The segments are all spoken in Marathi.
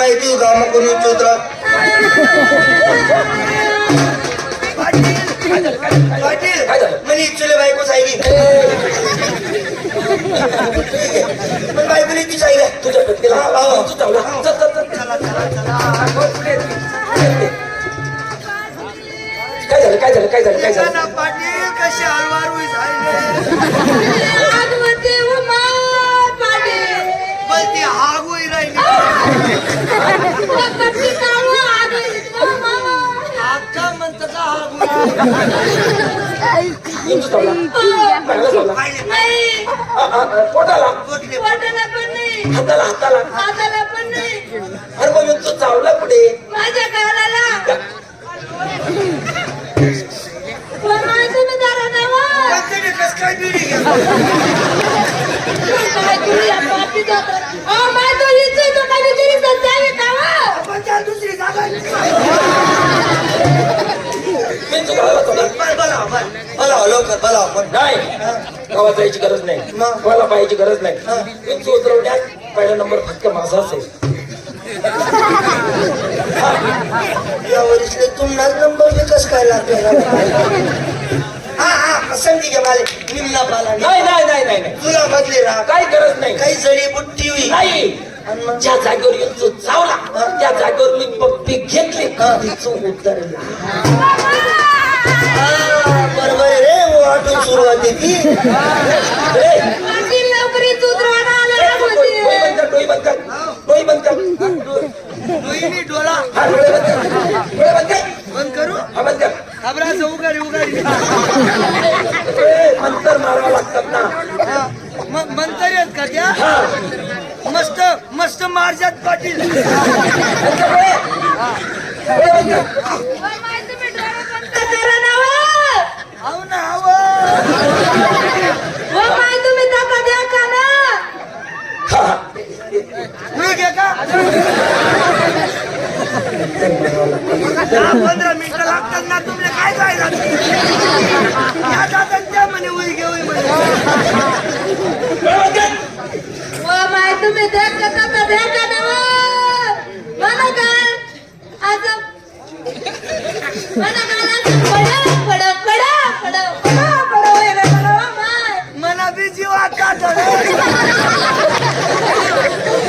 माहिती का मग कोणी चोत्रा पाटील पाटील काय झालं? म्हणे इच्छुले बायको सायली. पण बायकोने ती सायली. तुझ्या. काय झालं? काय झालं? काय झालं? काय झालं? पाटील पोटाला हाताला हाताला अरे मग चावला पुढे माझ्या काय इंचू बोला लवकर बोला नाही गावात जायची गरज नाही मग? मला पाहायची गरज नाही इंचू उतरवण्यात पहिला नंबर फक्त माझाच आहे या तुम्हाला नंबर बी काय लागला हा हा संधी घ्या माले निम्ना पाला नाही नाही नाही नाही नाही तुला मधले राहा काही गरज नाही काही जडी बुट्टी होई नाही आणि मग ज्या जागेवर इंचू चावला त्या जागेवर मी पप्पी घेतली इंचू उतरली सुरुवात आहे ती डोई होते बंद कर डोई बंद कर. डोई बंद कर. दोन्ही डोला. हा डोळे बंद कर. डोळे बंद कर. बंद करू? हा बंद कर. खबराचं उघाडी उघाडी. ए, मंतर मारावं लागतात ना. हा, मग मंतर आहेत का त्या? मस्त मस्त मार्जात पाटील बंद कर डोळे. डोळे बंद कर ओ माय तुम्ही डोळे बंद करा ना हो. हाव ना हाव ओ माय तुम्ही दाखा द्या का ना हा मी का? पंधरा मिनिटं लागतात ना तुमले काय काय जातात त्या म्हणे उई घे उई म्हणे तुम्ही देख का दाखा का. मला काय आज मला पडा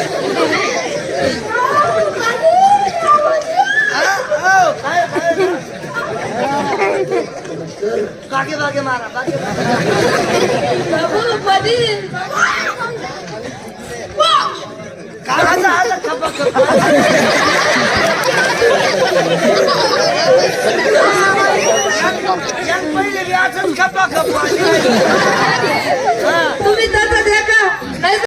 बागे बागे मारा बागे बाबू पाटील काढायचा आला खपा खपा.